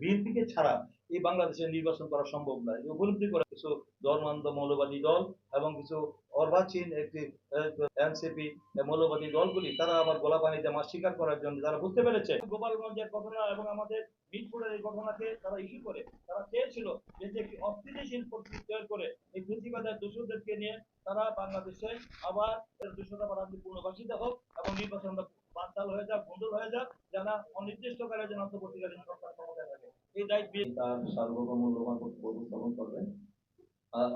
বিএনপিকে ছাড়া এই বাংলাদেশে নির্বাচন করা সম্ভব নয় উপলব্ধি করে কিছু ধর্মান্ধ মৌলবাদী দল এবং কিছু অর্বাচীন একটি এনসিপি মৌলবাদী দলগুলি, তারা আবার গোলা পানিতে মাছ শিকার করার জন্য তারা বুঝতে পেরেছে। গোপালগঞ্জের ঘটনা এবং আমাদের মিরপুরের এই ঘটনাকে তারা ইস্যু করে, তারা চেয়েছিল যে একটি অস্থিতিশীল পরিস্থিতি তৈরি করে এই কৃষিবাদের দোষদেরকে নিয়ে তারা বাংলাদেশে আবার দুশোটা বারান্দি পূর্ণবাসিত হোক এবং নির্বাচনটা বানচাল হয়ে যাক বন্ধুর হয়ে যাক যারা অনির্দিষ্টকালে যেন অন্তর্বর্তীকালীন সরকার ক্ষমতায় থাকে। তার সার্বভৌম মূল্যবান উপস্থাপন করবেন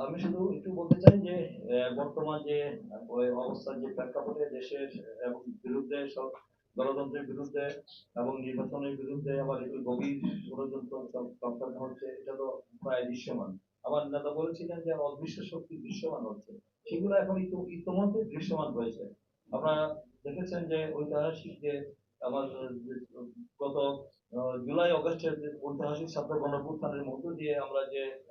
আমি শুধু একটু বলতে চাই যে বর্তমান যে অবস্থার যে প্রেক্ষাপটে দেশের এবং বিরুদ্ধে সব গণতন্ত্রের বিরুদ্ধে এবং নির্বাচনের বিরুদ্ধে আবার একটু গভীর ষড়যন্ত্র চক্রান্ত হচ্ছে, এটা তো প্রায় দৃশ্যমান। আমার নেতা বলেছিলেন যে, অদৃশ্য শক্তি দৃশ্যমান হচ্ছে। সেগুলো এখন ইতিমধ্যে দৃশ্যমান হয়েছে। আপনারা দেখেছেন যে ঐতিহাসিক যে, আমার গত জুলাই অগস্টের যে ঐতিহাসিক ছাত্র গণপুত্থানের মধ্য দিয়ে আমরা যে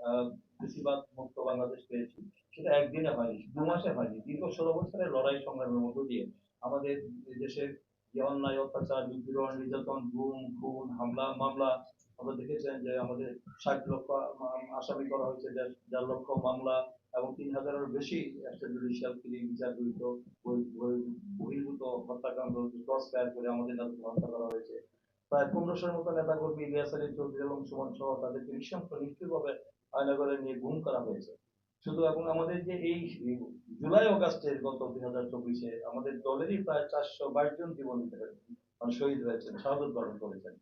বেশিরভাগ মুক্ত বাংলাদেশ পেয়েছি, সেটা একদিনে হয়নি, দু মাসে হয়নি। দীর্ঘ ষোলো বছরের লড়াই সংগ্রামের মধ্য দিয়ে আমাদের দেশের যে অন্যায়, অত্যাচার নিপীড়ন নির্যাতন, গুম, খুন, হামলা, মামলা, আমরা দেখেছেন যে আমাদের ষাট লক্ষ আসামি করা হয়েছে দেড় লক্ষ মামলা এবং তিন হাজারের বেশি একটা জুডিশিয়াল কিলিং বিচার জড়িত বহি- বহি- বহির্ভূত হত্যাকাণ্ড ক্রস করে আমাদের হত্যা করা হয়েছে। প্রায় পনেরোশোর মতো নেতাকর্মী ইলিয়াস আলী চৌধুরী এবং সুমন সহ তাদেরকে নৃশংস নিষ্ঠুরভাবে আয়নাগরে নিয়ে গুম করা হয়েছে। শুধু এবং আমাদের যে এই জুলাই অগাস্টের গত দুই হাজার চব্বিশে আমাদের দলেরই প্রায় চারশো বাইশ জন জীবন দিতে মানে শহীদ হয়েছেন, শাহাদত বরণ করেছেন।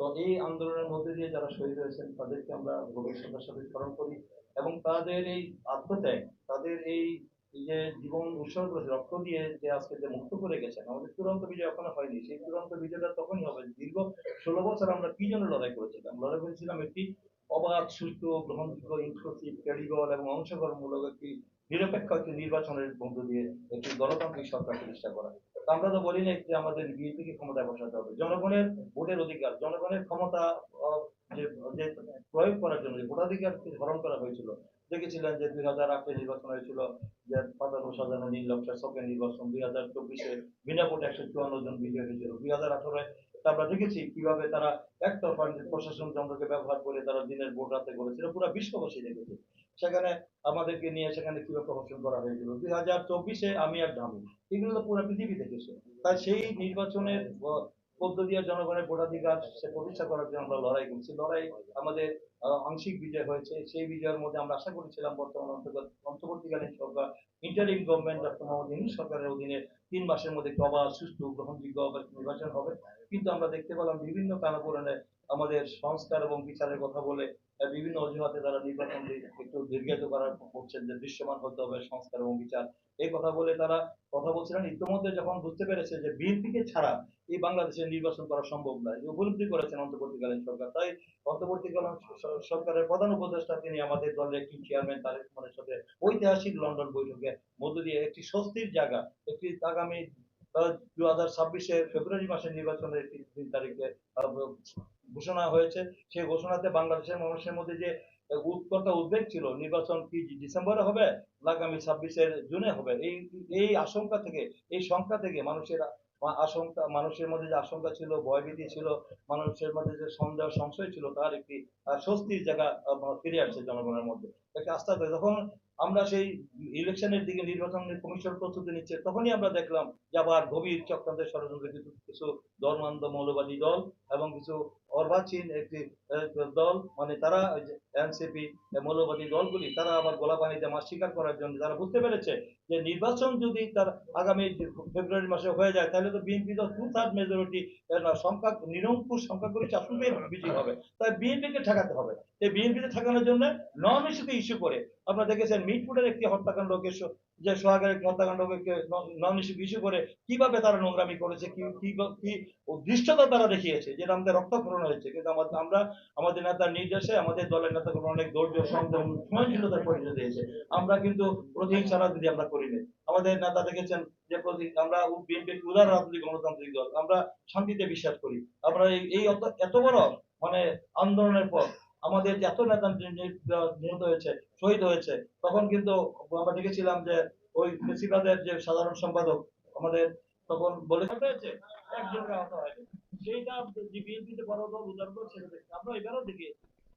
তো এই আন্দোলনের মধ্যে দিয়ে যারা শহীদ হয়েছেন, তাদেরকে আমরা শ্রদ্ধার সাথে স্মরণ করি এবং তাদের এই আত্মত্যাগ, তাদের এই যে জীবন উৎসর্গ করেছে রক্ত দিয়ে যে আজকে যে মুক্ত করে গেছেন, আমাদের চূড়ান্ত বিজয় এখনও হয়নি। সেই চূড়ান্ত বিজয়টা তখনই হবে দীর্ঘ ষোলো বছর আমরা কি জন্য লড়াই করেছিলাম? লড়াই করেছিলাম একটি অবাধ, সুস্থ, গ্রহণযোগ্য ইনক্লুসিভ ক্যারিগর এবং অংশগ্রহণমূলক একটি নিরপেক্ষ একটি নির্বাচনের মধ্য দিয়ে একটি গণতান্ত্রিক সরকার প্রতিষ্ঠা করা। আমরা তো বলি না যে আমাদের বিএনপিকে ক্ষমতায় বসাতে হবে। জনগণের ভোটের অধিকার, জনগণের ক্ষমতা যে প্রয়োগ করার জন্য যে ভোটাধিকার হরণ করা হয়েছিল দেখেছিলেন যে দুই হাজার আটে নির্বাচন হয়েছিল, যে পাতানো সাজানো নীল নকশা শখের নির্বাচন, দুই হাজার চব্বিশে বিনা ভোটে একশো চুয়ান্ন জন বিজয় হয়েছিল দুই হাজার আঠারোয় আমরা দেখেছি কীভাবে তারা একতরফা প্রশাসন যন্ত্রকে ব্যবহার করে তারা দিনের ভোট রাতে করেছিল, পুরো বিশ্ববাসী দেখেছে। সেখানে আমাদেরকে নিয়ে সেখানে কীভাবে প্রহসন করা হয়েছিল? দুই হাজার চব্বিশে আমি আর ধামি, এগুলো তো পুরো পৃথিবী দেখেছে। তাই সেই নির্বাচনের পদ্ধতি জনগণের ভোটাধিকার সে প্রতিষ্ঠা করার জন্য আমরা লড়াই করছি। লড়াই আমাদের আংশিক বিজয় হয়েছে। সেই বিজয়ের মধ্যে আমরা আশা করেছিলাম বর্তমান অন্তর্গত অন্তর্বর্তীকালীন সরকার interim government doctor Mohammad Yunus সরকারের অধীনে তিন মাসের মধ্যে একটি অবাধ, সুষ্ঠু, গ্রহণযোগ্য আবার নির্বাচন হবে। কিন্তু আমরা দেখতে পেলাম বিভিন্ন কারণে আমাদের সংস্কার এবং বিচারের কথা বলে বিভিন্ন অজুহাতে তারা নির্বাচন একটু দীর্ঘায়িত করার করছেন যে দৃশ্যমান হতে হবে সংস্কার এবং বিচার। এই কথা বলে তারা কথা বলছিলেন। ইতিমধ্যে যখন বুঝতে পেরেছে যে বিএনপিকে ছাড়া এই বাংলাদেশে নির্বাচন করা সম্ভব নয় উপলব্ধি করেছেন অন্তর্বর্তীকালীন সরকার। তাই অন্তর্বর্তীকালীন সরকারের প্রধান উপদেষ্টা তিনি আমাদের দলের একটি চেয়ারম্যান তারেক রহমানের সাথে ঐতিহাসিক লন্ডন বৈঠকে মধ্য দিয়ে একটি স্বস্তির জায়গা, একটি আগামী দু হাজার ছাব্বিশের ফেব্রুয়ারি মাসের নির্বাচনের একটি তিন তারিখে ঘোষণা হয়েছে। সেই ঘোষণাতে বাংলাদেশের মানুষের মধ্যে যে উৎকণ্ঠা, উদ্বেগ ছিল, নির্বাচন কি ডিসেম্বরে হবে আগামী ছাব্বিশের জুনে হবে, এই এই আশঙ্কা থেকে, এই সংখ্যা থেকে মানুষের আশঙ্কা, মানুষের মধ্যে যে আশঙ্কা ছিল, ভয়ভীতি ছিল, মানুষের মধ্যে যে সন্দেহ, সংশয় ছিল, তার একটি স্বস্তির জায়গা ফিরে আসছে জনগণের মধ্যে। একটা আস্থা যখন আমরা সেই ইলেকশনের দিকে নির্বাচনের কমিশন প্রস্তুতি নিচ্ছে, তখনই আমরা দেখলাম যে আবার গভীর চক্রান্তের ষড়যন্ত্র কিছু কিছু ধর্মান্ধ মৌলবাদী দল এবং কিছু অর্বাচীন একটি দল মানে তারা এনসিপি মৌলবাদী দলগুলি, তারা আবার গোলা পানিতে মাছ শিকার করার জন্য, তারা বুঝতে পেরেছে যে নির্বাচন যদি তার আগামী ফেব্রুয়ারি মাসে হয়ে যায়, তাহলে তো বিএনপি তো টু থার্ড মেজরিটি সংখ্যা, নিরঙ্কুশ সংখ্যাগরিষ্ঠ পেয়ে বিজয়ী হবে। তাই বিএনপিকে ঠেকাতে হবে এই বিএনপিকে ঠেকানোর জন্য নন ইস্যুকে ইস্যু করে। আপনারা দেখেছেন মিটফুটের একটি হত্যাকাণ্ডকে যে সোহাগের একটি হত্যাকাণ্ডকে নন ইস্যু ইস্যু করে কীভাবে তারা নোংরামি করেছে, কি কি দৃষ্টতা তারা দেখিয়েছে যেটা আমাদের রক্তক্ষরণ হয়েছে। কিন্তু আমাদের আমরা, আমাদের নেতার নির্দেশে, আমাদের দলের নেতাগুলো অনেক ধৈর্য সংযম সহনশীলতার পরিচয় দিয়েছে। আমরা কিন্তু প্রতিহিংসা রাজনীতি আমরা করিনি। আমাদের নেতা দেখেছেন যে প্রতি, আমরা বিএনপি উদার রাজনৈতিক গণতান্ত্রিক দল। আমরা শান্তিতে বিশ্বাস করি। আমরা এই এত বড় মানে আন্দোলনের পর আমাদের এত নেতা নিহত হয়েছে, শহীদ হয়েছে, তখন কিন্তু আমরা দেখেছিলাম যে ওই ফেসিবাদের যে সাধারণ সম্পাদক আমাদের তখন বলে হয়েছে একজন আহত হয়নি, সেইটা বিএনপিতে বড় বড় উদার ছেড়ে সেটা আমরা এবারও দেখি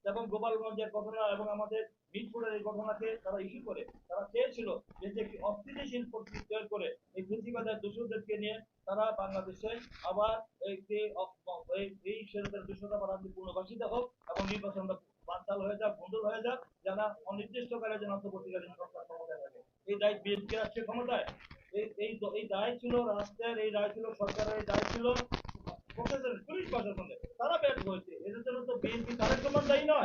এবং গোপালগঞ্জের ঘটনা এবং আমাদের মিরপুরের এই ঘটনাকে তারা ইস্যু করে, তারা চেয়েছিল যে একটি অস্থিতিশীল পরিস্থিতি তৈরি করে এই পুঁজিবাজার দোষদেরকে নিয়ে তারা বাংলাদেশে আবার এই সেরকম বাড়াতে পুনর্বাসিত হোক এবং নির্বাচনটা বানচাল হয়ে যাক, বন্ধ হয়ে যাক যারা অনির্দিষ্টকালের জন্য অন্তর্বর্তীকালীন সরকার ক্ষমতায় থাকে। এই দায় বিএনপি রাষ্ট্রীয় ক্ষমতায়? এই এই দায় ছিল রাষ্ট্রের, এই দায় ছিল সরকারের, এই দায় ছিল প্রশাসনের, পুলিশ প্রশাসনের। তারা ব্যর্থ হয়েছে। এদের জন্য তো বিএনপি তারেক রহমান দায়ী নয়।